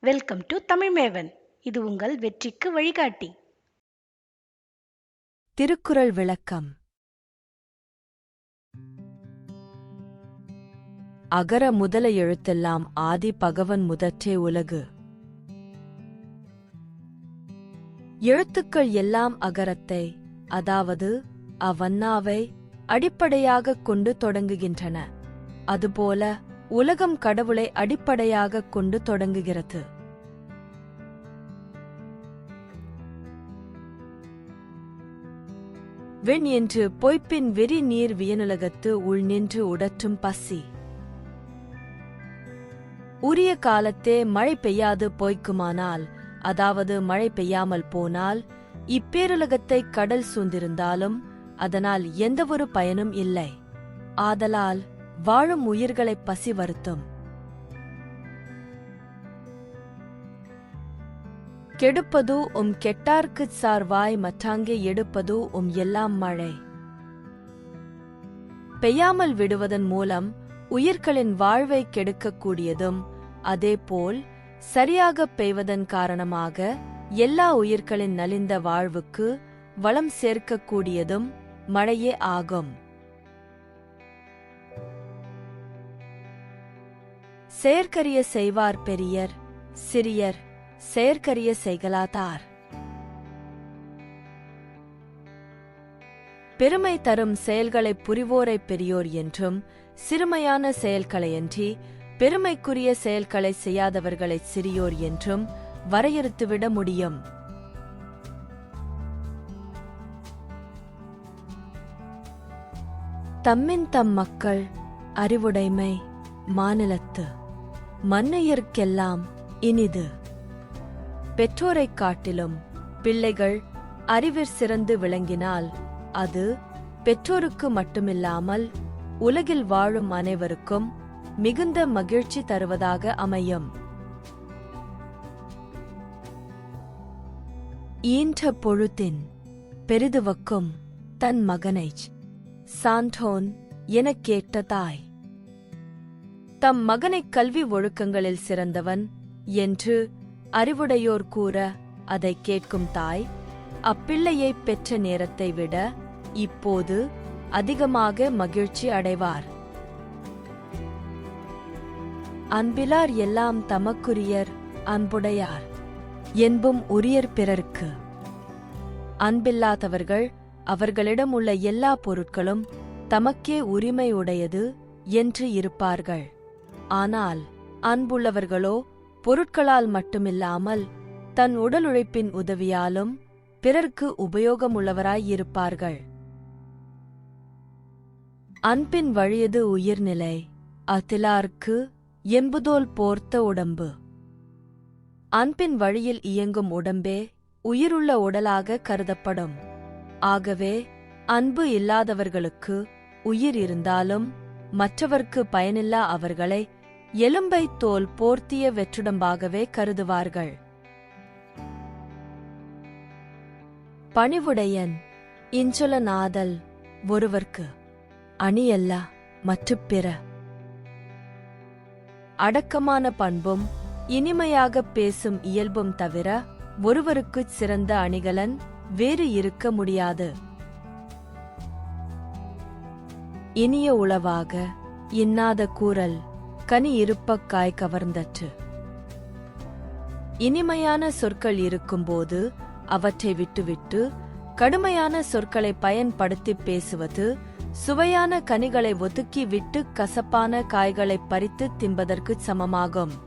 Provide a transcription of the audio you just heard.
Welcome to தமிழ்மேவன். இது உங்கள் வெற்றிக்கு வழிகாட்டி. திருக்குறள் விளக்கம். அகர முதல எழுத்தெல்லாம் ஆதி பகவன் முதற்றே உலகு. எழுத்துக்கள் எல்லாம் அகரத்தை அதாவது அவன்னாவை அடிப்படையாகக் கொண்டு தொடங்குகின்றன. அதுபோல உலகம் கடவுளை அடிப்படையாக கொண்டு தொடங்குகிறது. வெண் என்று பொய்ப்பின் வெறி நீர் வியனுலகத்து உள் நின்று உடற்றும் பசி. உரிய காலத்தே மழை பெய்யாது போய்க்குமானால் அதாவது மழை பெய்யாமல் போனால் இப்பேருலகத்தை கடல் சூழ்ந்திருந்தாலும் அதனால் எந்தவொரு பயனும் இல்லை. ஆதலால் வாழும் உயிர்களை பசி வருத்தும். கெடுப்பது உம் கெட்டார்க்குச் சார்வாய் மற்றாங்கே எடுப்பது உம் எல்லாம் மழை. பெய்யாமல் விடுவதன் மூலம் உயிர்களின் வாழ்வை கெடுக்கக்கூடியதும் அதேபோல் சரியாக பெய்வதன் காரணமாக எல்லா உயிர்களின் நலிந்த வாழ்வுக்கு வளம் சேர்க்கக்கூடியதும் மழையே ஆகும். செயற்கரிய செய்வார் பெரியர் சிறியர் செயற்கரிய செய்கலாதார் பெருமை தரும் செயல்களை புரிவோரைப் பெரியோர் என்றும் சிறுமையான செயல்களையன்றி பெருமைக்குரிய செயல்களை செய்யாதவர்களை சிறியோர் என்றும் வரையறுத்துவிட முடியும். தம்மின் தம் மக்கள் அறிவுடைமை மாநிலத்து. மன்னையர்க்கெல்லாம் இனிது. பெற்றோரைக் காட்டிலும் பிள்ளைகள் அறிவிற் சிறந்து விளங்கினால் அது பெற்றோருக்கு மட்டுமில்லாமல் உலகில் வாழும் அனைவருக்கும் மிகுந்த மகிழ்ச்சி தருவதாக அமையும். ஈன்ற பொழுத்தின் பெரிதுவக்கும் தன் மகனைச் சான்றோன் எனக் கேட்ட தாய். தம் மகனைக் கல்வி ஒழுக்கங்களில் சிறந்தவன் என்று அறிவுடையோர் கூற அதைக் கேட்கும் தாய் அப்பிள்ளையைப் பெற்ற நேரத்தை விட இப்போது அதிகமாக மகிழ்ச்சி அடைவார். அன்பிலார் எல்லாம் தமக்குரியர் அன்புடையார் என்பும் உரியர் பிறர்க்கு. அன்பில்லாதவர்கள் அவர்களிடம் உள்ள எல்லா பொருட்களும் தமக்கே உரிமை உடையது என்று இருப்பார்கள். ஆனால் அன்புள்ளவர்களோ பொருட்களால் மட்டுமில்லாமல் தன் உடல் உழைப்பின் உதவியாலும் பிறர்க்கு உபயோகமுள்ளவராயிருப்பார்கள். அன்பின் வழியது உயிர்நிலை அத்திலார்க்கு எம்புதோல் போர்த்த உடம்பு. அன்பின் வழியில் இயங்கும் உடம்பே உயிருள்ள உடலாக கருதப்படும். ஆகவே அன்பு இல்லாதவர்களுக்கு உயிர் இருந்தாலும் மற்றவர்க்கு பயனில்லா அவர்களை எலும்பை தோல் போர்த்திய வெற்றுடம்பாகவே கருதுவார்கள். பணிவுடையன் இஞ்சொல நாதல் ஒருவர்க்கு அணியல்ல மற்ற பிற. அடக்கமான பண்பும் இனிமையாக பேசும் இயல்பும் தவிர ஒருவருக்கு சிறந்த அணிகலன் வேறு இருக்க முடியாது. இனிய உளவாக இன்னாத கூறல் கனி இருப்பக்காய் கவர்ந்தற்று. இனிமையான சொற்கள் இருக்கும்போது அவற்றை விட்டுவிட்டு கடுமையான சொற்களை பயன்படுத்திப் பேசுவது சுவையான கனிகளை ஒதுக்கி விட்டு கசப்பான காய்களை பறித்து தின்பதற்குச் சமமாகும்.